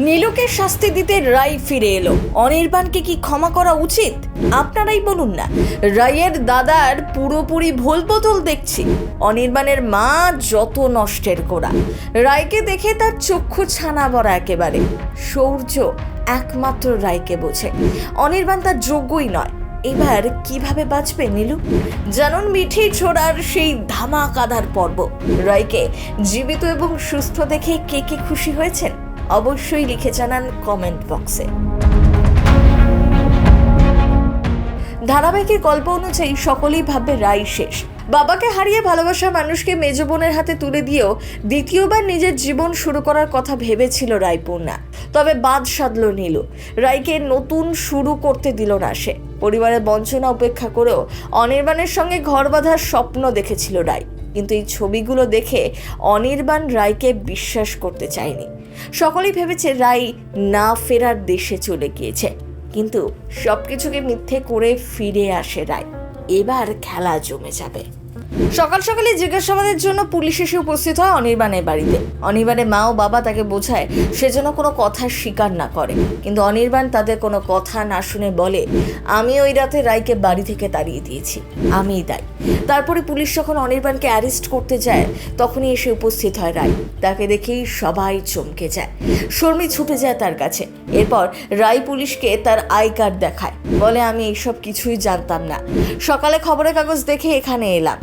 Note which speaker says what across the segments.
Speaker 1: নীলুকে শাস্তি দিতে রায় ফিরে এলো। অনির্বাণকে কি ক্ষমা করা উচিত? আপনারাই বলুন না। রায়ের দাদার পুরোপুরি ভুল বোতল দেখছি। অনির্বাণের মা যত নষ্টের গোড়া। রায়কে দেখে তার চক্ষু ছানা বড়া একেবারে। শৌর্য একমাত্র রায়কে বোঝে। অনির্বাণ তার যোগ্যই নয়। এবার কীভাবে বাঁচবে নীলু? জানুন মিঠি ছোড়ার সেই ধামাকাদার পর্ব। রায়কে জীবিত এবং সুস্থ দেখে কে কে খুশি হয়েছেন? অবশ্যই লিখে জানান কমেন্ট বক্সে ধারাবাহিকের গল্প অনুযায়ী সকলেই ভাববে রায় শেষ। বাবাকে হারিয়ে ভালোবাসা মানুষকে মেজ বোনের হাতে তুলে দিয়েও দ্বিতীয়বার নিজের জীবন শুরু করার কথা ভেবেছিল রায়পূর্ণা তবে বাদ সাধল নীলু। রায়কে নতুন শুরু করতে দিল না সে। পরিবারের বঞ্চনা উপেক্ষা করেও অনির্বাণের সঙ্গে ঘর বাঁধার স্বপ্ন দেখেছিল রায় কিন্তু এই ছবিগুলো দেখে অনির্বাণ রায়কে বিশ্বাস করতে চায়নি। সকলেই ভেবেছে রায় না ফেরার দেশে চলে গিয়েছে। কিন্তু সবকিছুকে মিথ্যে করে ফিরে আসে রায়। এবার খেলা জমে যাবে। সকাল সকালে জিজ্ঞাসাবাদের জন্য পুলিশ এসে উপস্থিত হয় অনির্বাণের বাড়িতে। অনির্বাণের মা ও বাবা তাকে বোঝায়, সে যেন কোনো কথা স্বীকার না করে। কিন্তু অনির্বাণ তাদের কোনো কথা না শুনে বলে, আমি ওই রাতে রায়কে বাড়ি থেকে তাড়িয়ে দিয়েছি। আমিই দায়ী তারপরে পুলিশ যখন অনির্বাণকে অ্যারেস্ট করতে যায়, তখনই এসে উপস্থিত হয় রায়। তাকে দেখেই সবাই চমকে যায়। শর্মী ছুটে যায় তার কাছে। এরপর রায় পুলিশকে তার আই কার্ড দেখায়। বলে, আমি এইসব কিছুই জানতাম না। সকালে খবরের কাগজ দেখে এখানে এলাম।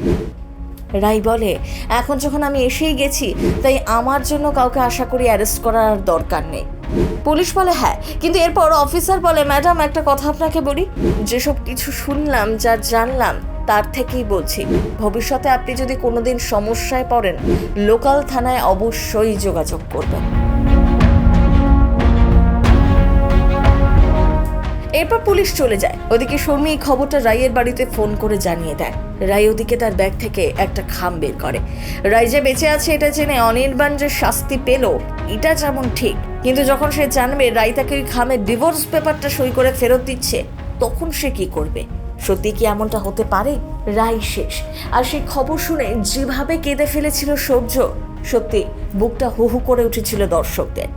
Speaker 1: রাই বলে, এখন যখন আমি এসেই গেছি, তাই আমার জন্য কাউকে আশা করি অ্যারেস্ট করার দরকার নেই। পুলিশ বলে হ্যাঁ কিন্তু এরপর অফিসার বলে, ম্যাডাম, একটা কথা আপনাকে বলি। যেসব কিছু শুনলাম, যা জানলাম, তার থেকেই বলছি। ভবিষ্যতে আপনি যদি কোনোদিন সমস্যায় পড়েন, লোকাল থানায় অবশ্যই যোগাযোগ করবেন। এরপর পুলিশ চলে যায়। ওদিকে শর্মী এই খবরটা রায়ের বাড়িতে ফোন করে জানিয়ে দেয় রায় ওদিকে তার ব্যাগ থেকে একটা খাম বের করে। রায় যে বেঁচে আছে এটা জেনে অনির্বাণ যে শাস্তি পেল, এটা যেমন ঠিক, কিন্তু যখন সে জানবে রায় তাকে ওই খামের ডিভোর্স পেপারটা সই করে ফেরত দিচ্ছে, তখন সে কি করবে? সত্যি কি এমনটা হতে পারে? রাই শেষ। আর সেই খবর শুনে যেভাবে কেঁদে ফেলেছিল সৌর্য, সত্যি বুকটা হু হু করে উঠেছিল দর্শকদের।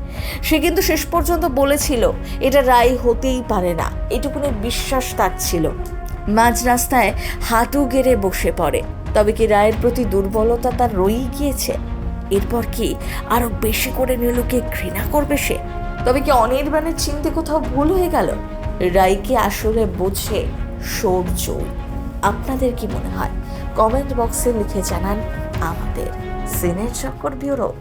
Speaker 1: সে কিন্তু শেষ পর্যন্ত বলেছিল, এটা রায় হতেই পারে না। এটুকুনি বিশ্বাস তার ছিল। মাঝ রাস্তায় হাঁটু গেড়ে বসে পড়ে। তবে কি রায়ের প্রতি দুর্বলতা তার রয়েই গিয়েছে? এরপর কি আরও বেশি করে নীলুকে ঘৃণা করবে সে? তবে কি অনির্বাণের চিনতে কোথাও ভুল হয়ে গেল? রায়কে আসলে বোঝে সৌর্য। আপনাদের কি মনে হয়? কমেন্ট বক্সে লিখে জানান আমাদের। সিনের চক্কর ব্যুরো।